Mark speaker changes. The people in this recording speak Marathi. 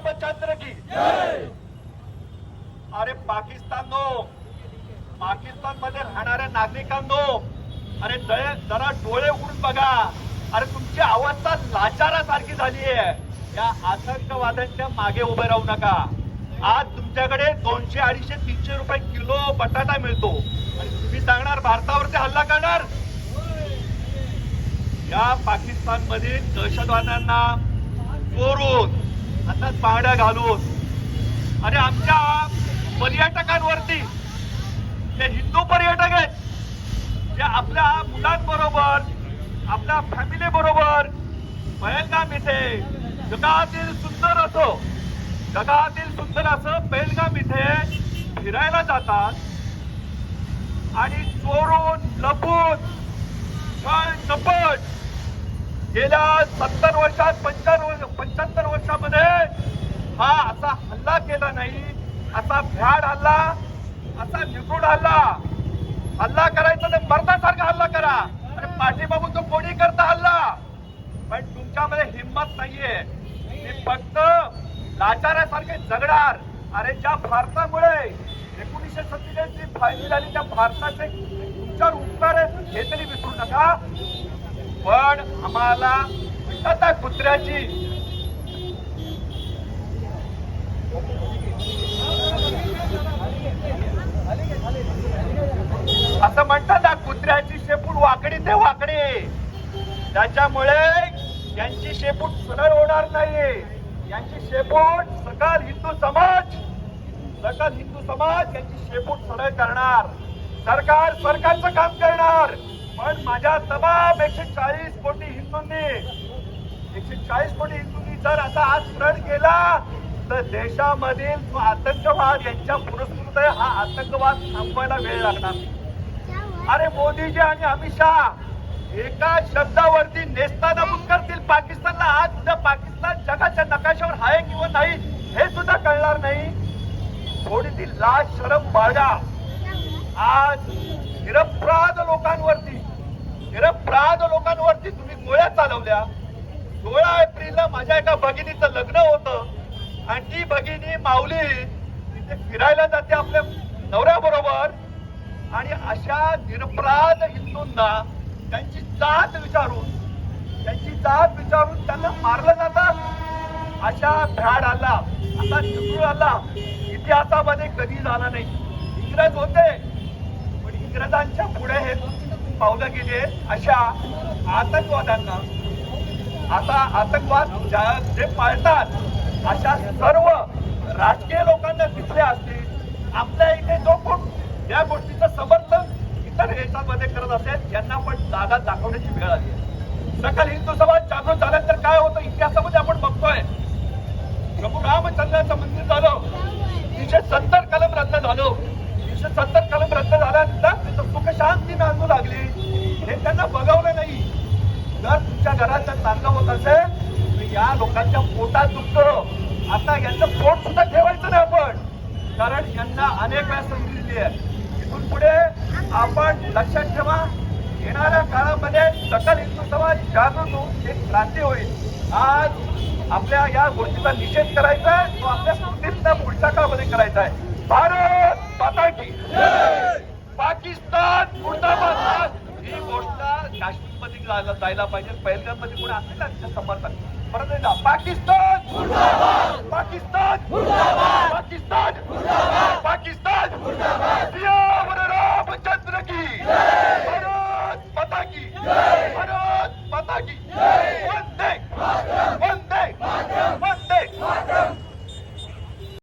Speaker 1: रामचंद्र की। अरे पाकिस्तान नो। पाकिस्तानमध्ये राहणाऱ्या नागरिकांनो अरे जरा डोळे उडून बघा. अरे तुमची अवस्था लाचारासारखी झाली आहे या आतंकवाद्यांच्या मागे उभे राहू नका. आज तुमच्याकडे दोनशे अडीचशे तीनशे रुपये किलो बटाटा मिळतो. आणि तुम्ही सांगणार भारतावरती हल्ला करणार? या पाकिस्तान मधील दहशतवाद्यांना चोरून हातात पाहड्या घालून. आणि आमच्या पर्यटकांवरती जे हिंदू पर्यटक आहेत जे आपल्या मुलांबरोबर आपल्या फॅमिली बरोबर पहलगाम इथे जगातील सुंदर असो जगातील सुंदर असं पहलगाम इथे फिरायला जातात. आणि चोरून लपून छान चपट गेल्या सत्तर वर्षात पंच्याण्णव पंच्याहत्तर वर्षामध्ये हा असा हल्ला केला नाही असा भ्याड हल्ला असा निगुड हल्ला. हल्ला करायचा तर मरणासारखा हल्ला करा. आणि पाठीमागून तो कोणी करता हल्ला? पण तुमच्यामध्ये हिंमत नाहीये. ते फक्त लाचारासारखे जगणार अरे ज्या भारतामुळे एकोणीसशे सत्तेचाळीस ची फायदी झाली त्या भारताचे तुमच्यावर उपकार आहेत हे तरी विसरू नका. पण आम्हाला म्हणतात कुत्र्याची. असं म्हणतात ना कुत्र्याची शेपूट वाकडी ते वाकडे. त्याच्यामुळे यांची शेपूट सरळ होणार नाही यांची शेपूट सकल हिंदू समाज सकल हिंदू समाज यांची शेपूट सरळ करणार. सरकार सरकारचं काम करणार. पण माझ्या तमाम एकशे चाळीस कोटी हिंदूंनी एकशे चाळीस कोटी हिंदूंनी जर आता आज फ्रंट केला तर देशामधील जो आतंकवाद यांच्या पुरस्कृत आहे हा आतंकवाद थांबवायला वेळ लागणार नाही. अरे मोदीजी आणि अमित शहा एका शब्दावरती नेस्तानाबूत करतील. पाकिस्तानला आज सुद्धा पाकिस्तान जगाच्या नकाशावर आहे किंवा नाही हे सुद्धा कळणार नाही. थोडी ती लाज शरम बाळगा. आज निरपराध लोकांवरती निरपराध लोकांवरती तुम्ही गोळ्या चालवल्या. सोळा एप्रिलला माझ्या एका भगिनीचं लग्न होतं. आणि ती भगिनी माऊली तिथे फिरायला जाते आपल्या नवऱ्याबरोबर. आणि अशा निरपराध हिंदूंना त्यांची जात विचारून त्यांची जात विचारून त्यांना मारलं जातात अशा भ्याड आला असा चिपळू आला इतिहासामध्ये कधी झाला नाही. इंग्रज होते पण इंग्रजांच्या पुढे हे पावलं गेली अशा आतंकवाद्यांना आता आतंकवाद ज्या- जे पाळतात अशा सर्व राजकीय लोकांना दिसले असतील आपल्या इथे जो कोण या गोष्टीचं समर्थन इतर देशांमध्ये करत असेल यांना पण जागा दाखवण्याची वेळ आली आहे. सकल हिंदू समाज जागृत झाल्यानंतर काय होतं इतिहासामध्ये आपण बघतोय. प्रभू रामचंद्राचं मंदिर झालं. तीनशे सत्तर कलम रद्द झालं. तीनशे सत्तर कलम रद्द झाल्यानंतर तिथं सुख शांती नांदू लागली. हे त्यांना बघवलं नाही. जर तुमच्या घरात जर चांगलं होत असेल तर या लोकांच्या पोटात दुखतं. आता यांचं पोट सुद्धा ठेवायचं नाही आपण. कारण यांना अनेक वेळा संधी दिली आहे. इथून पुढे आपण लक्षात ठेवा येणाऱ्या काळामध्ये सकल हिंदू समाज जागृत होऊन एक क्रांती होईल. आज आपल्या या गोष्टीचा निषेध करायचा आहे तो आपल्या स्मृतींना पुढच्या काळामध्ये करायचा आहे. भारत माता की पाकिस्तान मुर्दाबाद. ही गोष्ट काश्मीरमध्ये जायला पाहिजे. पहिल्यांमध्ये कोणी असेल ना तिचं समर्थन. परत एकदा पाकिस्तान